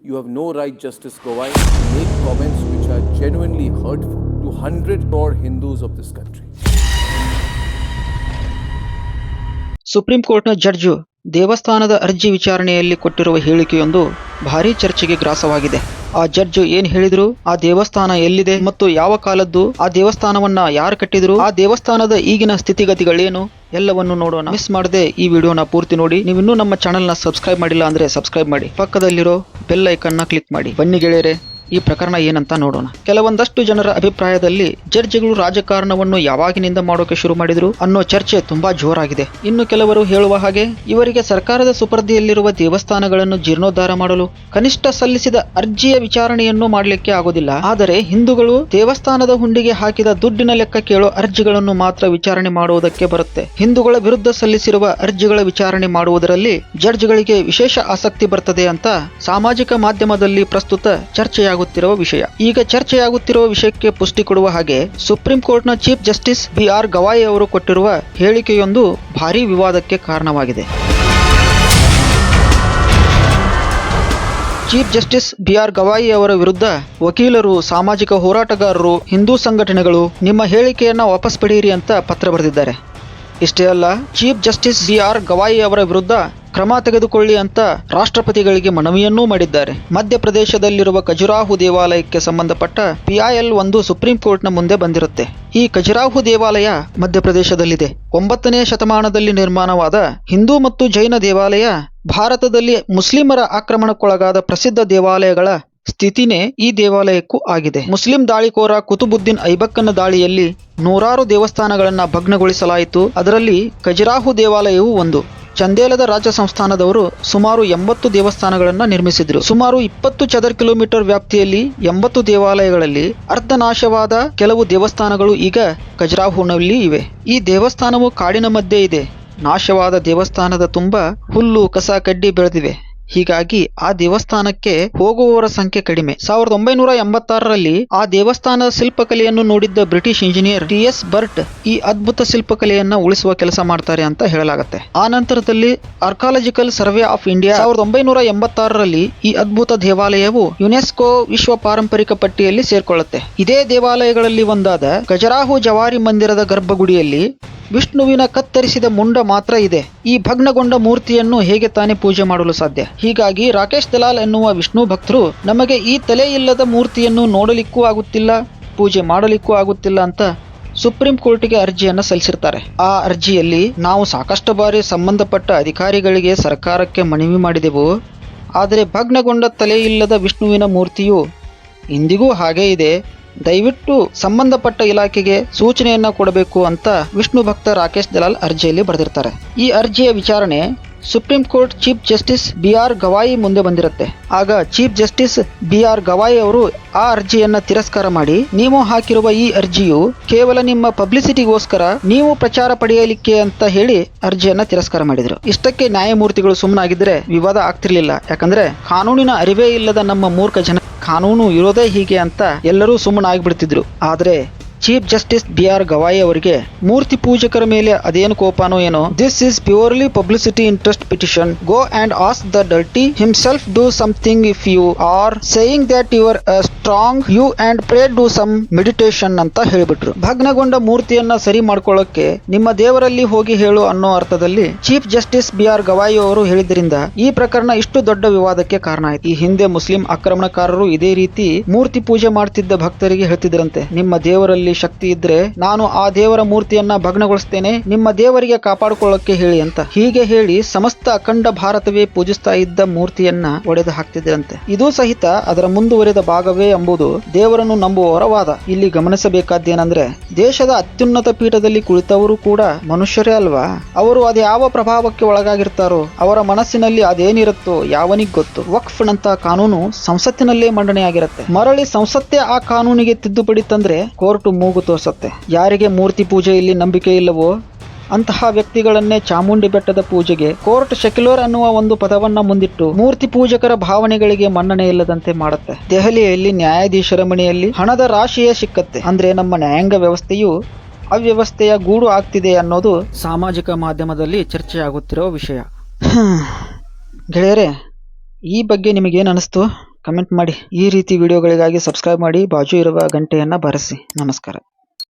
You have no right, Justice Gowai, to make comments which are genuinely hurtful to 100 crore Hindus of this country. Supreme ಕೋರ್ಟ್ನ judge ದೇವಸ್ಥಾನದ ಅರ್ಜಿ ವಿಚಾರಣೆಯಲ್ಲಿ ಕೊಟ್ಟಿರುವ ಹೇಳಿಕೆಯೊಂದು ಭಾರೀ ಚರ್ಚೆಗೆ ಗ್ರಾಸವಾಗಿದೆ. ಆ ಜಡ್ಜ್ ಏನ್ ಹೇಳಿದ್ರು? ಆ ದೇವಸ್ಥಾನ ಎಲ್ಲಿದೆ ಮತ್ತು ಯಾವ ಕಾಲದ್ದು? ಆ ದೇವಸ್ಥಾನವನ್ನ ಯಾರು ಕಟ್ಟಿದ್ರು? ಆ ದೇವಸ್ಥಾನದ ಈಗಿನ ಸ್ಥಿತಿಗತಿಗಳೇನು? ಎಲ್ಲವನ್ನು ನೋಡೋಣ. ಮಿಸ್ ಮಾಡದೆ ಈ ವಿಡಿಯೋನ ಪೂರ್ತಿ ನೋಡಿ. ನೀವಿನ್ನೂ ನಮ್ಮ ಚಾನೆಲ್ನ ಸಬ್ಸ್ಕ್ರೈಬ್ ಮಾಡಿಲ್ಲ ಅಂದ್ರೆ ಸಬ್ಸ್ಕ್ರೈಬ್ ಮಾಡಿ. ಪಕ್ಕದಲ್ಲಿರೋ ಬೆಲ್ ಐಕನ್ನ ಕ್ಲಿಕ್ ಮಾಡಿ. ಬನ್ನಿ ಗೆಳೆಯರೆ. ಈ ಪ್ರಕರಣ ಏನಂತ ನೋಡೋಣ. ಕೆಲವೊಂದಷ್ಟು ಜನರ ಅಭಿಪ್ರಾಯದಲ್ಲಿ ಜಡ್ಜಿಗಳು ರಾಜಕಾರಣವನ್ನು ಯಾವಾಗಿನಿಂದ ಮಾಡೋಕೆ ಶುರು ಮಾಡಿದ್ರು ಅನ್ನೋ ಚರ್ಚೆ ತುಂಬಾ ಜೋರಾಗಿದೆ. ಇನ್ನು ಕೆಲವರು ಹೇಳುವ ಹಾಗೆ, ಇವರಿಗೆ ಸರ್ಕಾರದ ಸುಪರ್ದಿಯಲ್ಲಿರುವ ದೇವಸ್ಥಾನಗಳನ್ನು ಜೀರ್ಣೋದ್ಧಾರ ಮಾಡಲು ಕನಿಷ್ಠ ಸಲ್ಲಿಸಿದ ಅರ್ಜಿಯ ವಿಚಾರಣೆಯನ್ನು ಮಾಡಲಿಕ್ಕೆ ಆಗೋದಿಲ್ಲ. ಆದರೆ ಹಿಂದೂಗಳು ದೇವಸ್ಥಾನದ ಹುಂಡಿಗೆ ಹಾಕಿದ ದುಡ್ಡಿನ ಲೆಕ್ಕ ಕೇಳೋ ಅರ್ಜಿಗಳನ್ನು ಮಾತ್ರ ವಿಚಾರಣೆ ಮಾಡುವುದಕ್ಕೆ ಬರುತ್ತೆ. ಹಿಂದೂಗಳ ವಿರುದ್ಧ ಸಲ್ಲಿಸಿರುವ ಅರ್ಜಿಗಳ ವಿಚಾರಣೆ ಮಾಡುವುದರಲ್ಲಿ ಜಡ್ಜ್ಗಳಿಗೆ ವಿಶೇಷ ಆಸಕ್ತಿ ಬರ್ತದೆ ಅಂತ ಸಾಮಾಜಿಕ ಮಾಧ್ಯಮದಲ್ಲಿ ಪ್ರಸ್ತುತ ಚರ್ಚೆಯಾಗುತ್ತಿರುವ ವಿಷಯ. ಈಗ ಚರ್ಚೆಯಾಗುತ್ತಿರುವ ವಿಷಯಕ್ಕೆ ಪುಷ್ಟಿ ಕೊಡುವ ಹಾಗೆ ಸುಪ್ರೀಂ ಕೋರ್ಟ್ನ chief justice B R Gavai ಅವರು ಕೊಟ್ಟಿರುವ ಹೇಳಿಕೆಯೊಂದು ಭಾರೀ ವಿವಾದಕ್ಕೆ ಕಾರಣವಾಗಿದೆ. Chief justice B R Gavai ಅವರ ವಿರುದ್ಧ ವಕೀಲರು, ಸಾಮಾಜಿಕ ಹೋರಾಟಗಾರರು, ಹಿಂದೂ ಸಂಘಟನೆಗಳು ನಿಮ್ಮ ಹೇಳಿಕೆಯನ್ನು ವಾಪಸ್ ಪಡೆಯಿರಿ ಅಂತ ಪತ್ರ ಬರೆದಿದ್ದಾರೆ. ಇಷ್ಟೇ ಅಲ್ಲ, chief justice B R Gavai ಅವರ ವಿರುದ್ಧ ಕ್ರಮ ತೆಗೆದುಕೊಳ್ಳಿ ಅಂತ ರಾಷ್ಟ್ರಪತಿಗಳಿಗೆ ಮನವಿಯನ್ನೂ ಮಾಡಿದ್ದಾರೆ. ಮಧ್ಯಪ್ರದೇಶದಲ್ಲಿರುವ ಖಜುರಾಹು ದೇವಾಲಯಕ್ಕೆ ಸಂಬಂಧಪಟ್ಟ ಪಿಐಎಲ್ ಒಂದು ಸುಪ್ರೀಂ ಕೋರ್ಟ್ನ ಮುಂದೆ ಬಂದಿರುತ್ತೆ. ಈ ಖಜುರಾಹು ದೇವಾಲಯ ಮಧ್ಯಪ್ರದೇಶದಲ್ಲಿದೆ. ಒಂಬತ್ತನೇ ಶತಮಾನದಲ್ಲಿ ನಿರ್ಮಾಣವಾದ ಹಿಂದೂ ಮತ್ತು ಜೈನ ದೇವಾಲಯ ಭಾರತದಲ್ಲಿ ಮುಸ್ಲಿಮರ ಆಕ್ರಮಣಕ್ಕೊಳಗಾದ ಪ್ರಸಿದ್ಧ ದೇವಾಲಯಗಳ ಸ್ಥಿತಿನೇ ಈ ದೇವಾಲಯಕ್ಕೂ ಆಗಿದೆ. ಮುಸ್ಲಿಂ ದಾಳಿಕೋರ ಕುತುಬುದ್ದೀನ್ ಐಬಕ್ಕನ ದಾಳಿಯಲ್ಲಿ ನೂರಾರು ದೇವಸ್ಥಾನಗಳನ್ನು ಭಗ್ನಗೊಳಿಸಲಾಯಿತು. ಅದರಲ್ಲಿ ಖಜುರಾಹು ದೇವಾಲಯವೂ ಒಂದು. ಚಂದೇಲದ ರಾಜ ಸಂಸ್ಥಾನದವರು ಸುಮಾರು ಎಂಬತ್ತು ದೇವಸ್ಥಾನಗಳನ್ನು ನಿರ್ಮಿಸಿದ್ರು. ಸುಮಾರು ಇಪ್ಪತ್ತು ಚದರ್ ಕಿಲೋಮೀಟರ್ ವ್ಯಾಪ್ತಿಯಲ್ಲಿ ಎಂಬತ್ತು ದೇವಾಲಯಗಳಲ್ಲಿ ಅರ್ಧನಾಶವಾದ ಕೆಲವು ದೇವಸ್ಥಾನಗಳು ಈಗ ಖಜರಾಹುನಲ್ಲಿ ಇವೆ. ಈ ದೇವಸ್ಥಾನವು ಕಾಡಿನ ಮಧ್ಯೆ ಇದೆ. ನಾಶವಾದ ದೇವಸ್ಥಾನದ ತುಂಬ ಹುಲ್ಲು, ಕಸ, ಕಡ್ಡಿ ಬೆಳೆದಿವೆ. ಹೀಗಾಗಿ ಆ ದೇವಸ್ಥಾನಕ್ಕೆ ಹೋಗುವವರ ಸಂಖ್ಯೆ ಕಡಿಮೆ. ಸಾವಿರದ ಒಂಬೈನೂರ ಎಂಬತ್ತಾರರಲ್ಲಿ ಆ ದೇವಸ್ಥಾನದ ಶಿಲ್ಪಕಲೆಯನ್ನು ನೋಡಿದ್ದ British engineer T S Burt ಈ ಅದ್ಭುತ ಶಿಲ್ಪಕಲೆಯನ್ನ ಉಳಿಸುವ ಕೆಲಸ ಮಾಡ್ತಾರೆ ಅಂತ ಹೇಳಲಾಗುತ್ತೆ. ಆ ನಂತರದಲ್ಲಿ ಆರ್ಕಾಲಜಿಕಲ್ ಸರ್ವೆ ಆಫ್ ಇಂಡಿಯಾ ಸಾವಿರದ ಒಂಬೈನೂರ ಎಂಬತ್ತಾರರಲ್ಲಿ ಈ ಅದ್ಭುತ ದೇವಾಲಯವು ಯುನೆಸ್ಕೋ ವಿಶ್ವ ಪಾರಂಪರಿಕ ಪಟ್ಟಿಯಲ್ಲಿ ಸೇರ್ಕೊಳ್ಳುತ್ತೆ. ಇದೇ ದೇವಾಲಯಗಳಲ್ಲಿ ಒಂದಾದ ಗಜರಾಹು ಜವಾರಿ ಮಂದಿರದ ಗರ್ಭಗುಡಿಯಲ್ಲಿ ವಿಷ್ಣುವಿನ ಕತ್ತರಿಸಿದ ಮುಂಡ ಮಾತ್ರ ಇದೆ. ಈ ಭಗ್ನಗೊಂಡ ಮೂರ್ತಿಯನ್ನು ಹೇಗೆ ತಾನೇ ಪೂಜೆ ಮಾಡಲು ಸಾಧ್ಯ? ಹೀಗಾಗಿ ರಾಕೇಶ್ ದಲಾಲ್ ಎನ್ನುವ ವಿಷ್ಣು ಭಕ್ತರು, ನಮಗೆ ಈ ತಲೆ ಇಲ್ಲದ ಮೂರ್ತಿಯನ್ನು ನೋಡಲಿಕ್ಕೂ ಆಗುತ್ತಿಲ್ಲ, ಪೂಜೆ ಮಾಡಲಿಕ್ಕೂ ಆಗುತ್ತಿಲ್ಲ ಅಂತ ಸುಪ್ರೀಂ ಕೋರ್ಟ್ಗೆ ಅರ್ಜಿಯನ್ನು ಸಲ್ಲಿಸಿರ್ತಾರೆ. ಆ ಅರ್ಜಿಯಲ್ಲಿ ನಾವು ಸಾಕಷ್ಟು ಬಾರಿ ಸಂಬಂಧಪಟ್ಟ ಅಧಿಕಾರಿಗಳಿಗೆ ಸರ್ಕಾರಕ್ಕೆ ಮನವಿ ಮಾಡಿದೆವು. ಆದರೆ ಭಗ್ನಗೊಂಡ ತಲೆ ಇಲ್ಲದ ವಿಷ್ಣುವಿನ ಮೂರ್ತಿಯು ಇಂದಿಗೂ ಹಾಗೇ ಇದೆ. ದಯವಿಟ್ಟು ಸಂಬಂಧಪಟ್ಟ ಇಲಾಖೆಗೆ ಸೂಚನೆಯನ್ನ ಕೊಡಬೇಕು ಅಂತ ವಿಷ್ಣು ಭಕ್ತ ರಾಕೇಶ್ ದಲಾಲ್ ಅರ್ಜಿಯಲ್ಲಿ ಬರೆದಿರ್ತಾರೆ. ಈ ಅರ್ಜಿಯ ವಿಚಾರಣೆ supreme court chief justice B R Gavai ಮುಂದೆ ಬಂದಿರುತ್ತೆ. ಆಗ chief justice B R Gavai ಅವರು ಆ ಅರ್ಜಿಯನ್ನ ತಿರಸ್ಕಾರ ಮಾಡಿ, ನೀವು ಹಾಕಿರುವ ಈ ಅರ್ಜಿಯು ಕೇವಲ ನಿಮ್ಮ ಪಬ್ಲಿಸಿಟಿಗೋಸ್ಕರ ನೀವು ಪ್ರಚಾರ ಪಡೆಯಲಿಕ್ಕೆ ಅಂತ ಹೇಳಿ ಅರ್ಜಿಯನ್ನ ತಿರಸ್ಕಾರ ಮಾಡಿದ್ರು. ಇಷ್ಟಕ್ಕೆ ನ್ಯಾಯಮೂರ್ತಿಗಳು ಸುಮ್ಮನಾಗಿದ್ರೆ ವಿವಾದ ಆಗ್ತಿರ್ಲಿಲ್ಲ. ಯಾಕಂದ್ರೆ ಕಾನೂನಿನ ಅರಿವೇ ಇಲ್ಲದ ನಮ್ಮ ಮೂರ್ಖ ಜನ ಕಾನೂನು ಇರೋದೇ ಹೀಗೆ ಅಂತ ಎಲ್ಲರೂ ಸುಮ್ಮನಾಗ್ಬಿಡ್ತಿದ್ರು. ಆದ್ರೆ chief justice B R Gavai ಅವರಿಗೆ, ಮೂರ್ತಿ ಪೂಜಕರ ಮೇಲೆ ಅದೇನು ಕೋಪನೋ ಏನೋ this is purely publicity interest petition go and ask the dirty himself do something if you are saying that you're strong you and pray do some meditation ಅಂತ ಹೇಳಿಬಿಟ್ರು. ಭಗ್ನಗೊಂಡ ಮೂರ್ತಿಯನ್ನ ಸರಿ ಮಾಡ್ಕೊಳ್ಳೋಕೆ ನಿಮ್ಮ ದೇವರಲ್ಲಿ ಹೋಗಿ ಹೇಳು ಅನ್ನೋ ಅರ್ಥದಲ್ಲಿ chief justice B R Gavai ಅವರು ಹೇಳಿದ್ರಿಂದ ಈ ಪ್ರಕರಣ ಇಷ್ಟು ದೊಡ್ಡ ವಿವಾದಕ್ಕೆ ಕಾರಣ ಆಯ್ತು. ಈ ಹಿಂದೆ ಮುಸ್ಲಿಂ ಆಕ್ರಮಣಕಾರರು ಇದೇ ರೀತಿ ಮೂರ್ತಿ ಪೂಜೆ ಮಾಡ್ತಿದ್ದ ಭಕ್ತರಿಗೆ ಹೇಳ್ತಿದ್ರಂತೆ, ನಿಮ್ಮ ದೇವರಲ್ಲಿ ಶಕ್ತಿ ಇದ್ರೆ ನಾನು ಆ ದೇವರ ಮೂರ್ತಿಯನ್ನ ಭಗ್ನಗೊಳಿಸ್ತೇನೆ, ನಿಮ್ಮ ದೇವರಿಗೆ ಕಾಪಾಡಿಕೊಳ್ಳಕ್ಕೆ ಹೇಳಿ ಅಂತ. ಹೀಗೆ ಹೇಳಿ ಸಮಸ್ತ ಅಖಂಡ ಭಾರತವೇ ಪೂಜಿಸ್ತಾ ಇದ್ದ ಮೂರ್ತಿಯನ್ನ ಒಡೆದು ಹಾಕ್ತಿದ್ರಂತೆ. ಇದು ಸಹಿತ ಅದರ ಮುಂದುವರೆದ ಭಾಗವೇ ಎಂಬುದು ದೇವರನ್ನು ನಂಬುವವರ ವಾದ ಇಲ್ಲಿ ಗಮನಿಸಬೇಕಾದ್ದೇನೆಂದ್ರೆ, ದೇಶದ ಅತ್ಯುನ್ನತ ಪೀಠದಲ್ಲಿ ಕುಳಿತವರು ಕೂಡ ಮನುಷ್ಯರೇ ಅಲ್ವಾ? ಅವರು ಅದ್ಯಾವ ಪ್ರಭಾವಕ್ಕೆ ಒಳಗಾಗಿರ್ತಾರೋ, ಅವರ ಮನಸ್ಸಿನಲ್ಲಿ ಅದೇನಿರುತ್ತೋ ಯಾವನಿಗ್ ಗೊತ್ತು. ವಕ್ಫ್ ನಂತ ಕಾನೂನು ಸಂಸತ್ತಿನಲ್ಲೇ ಮಂಡನೆಯಾಗಿರುತ್ತೆ. ಮರಳಿ ಸಂಸತ್ತೇ ಆ ಕಾನೂನಿಗೆ ತಿದ್ದುಪಡಿ ತಂದ್ರೆ, ಕೋರ್ಟ್ ಮೂಗು ತೋರಿಸುತ್ತೆ. ಯಾರಿಗೆ ಮೂರ್ತಿ ಪೂಜೆಯಲ್ಲಿ ನಂಬಿಕೆ ಇಲ್ಲವೋ, ಅಂತಹ ವ್ಯಕ್ತಿಗಳನ್ನೇ ಚಾಮುಂಡಿ ಬೆಟ್ಟದ ಪೂಜೆಗೆ ಕೋರ್ಟ್ ಸೆಕ್ಯುಲರ್ ಅನ್ನುವ ಒಂದು ಪದವನ್ನ ಮುಂದಿಟ್ಟು ಮೂರ್ತಿ ಪೂಜಕರ ಭಾವನೆಗಳಿಗೆ ಮನ್ನಣೆ ಇಲ್ಲದಂತೆ ಮಾಡುತ್ತೆ. ದೆಹಲಿಯಲ್ಲಿ ನ್ಯಾಯಾಧೀಶರ ಮನೆಯಲ್ಲಿ ಹಣದ ರಾಶಿಯೇ ಸಿಕ್ಕತ್ತೆ. ಅಂದ್ರೆ ನಮ್ಮ ನ್ಯಾಯಾಂಗ ವ್ಯವಸ್ಥೆಯು ಅವ್ಯವಸ್ಥೆಯ ಗೂಡು ಆಗ್ತಿದೆ ಅನ್ನೋದು ಸಾಮಾಜಿಕ ಮಾಧ್ಯಮದಲ್ಲಿ ಚರ್ಚೆಯಾಗುತ್ತಿರುವ ವಿಷಯ. ಗೆಳೆಯರೇ, ಈ ಬಗ್ಗೆ ನಿಮಗೇನು ಅನಿಸ್ತು? ಕಮೆಂಟ್ ಮಾಡಿ ಈ ರೀತಿ ವಿಡಿಯೋಗಳಿಗಾಗಿ ಸಬ್ಸ್ಕ್ರೈಬ್ ಮಾಡಿ ಬಾಜು ಇರುವ ಗಂಟೆಯನ್ನು ಬಾರಿಸಿ. ನಮಸ್ಕಾರ.